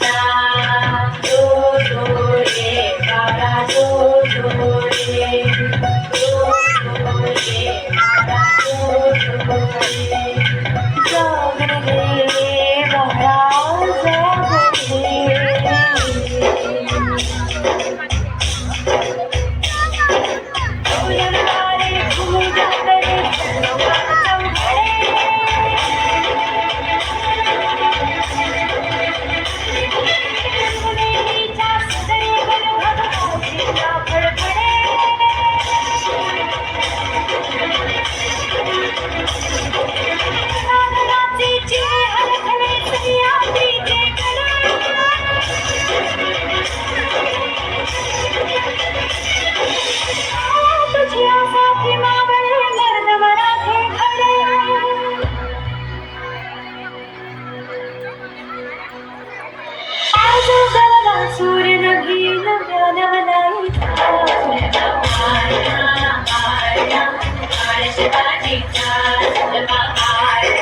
Yeah. shine in my eyes.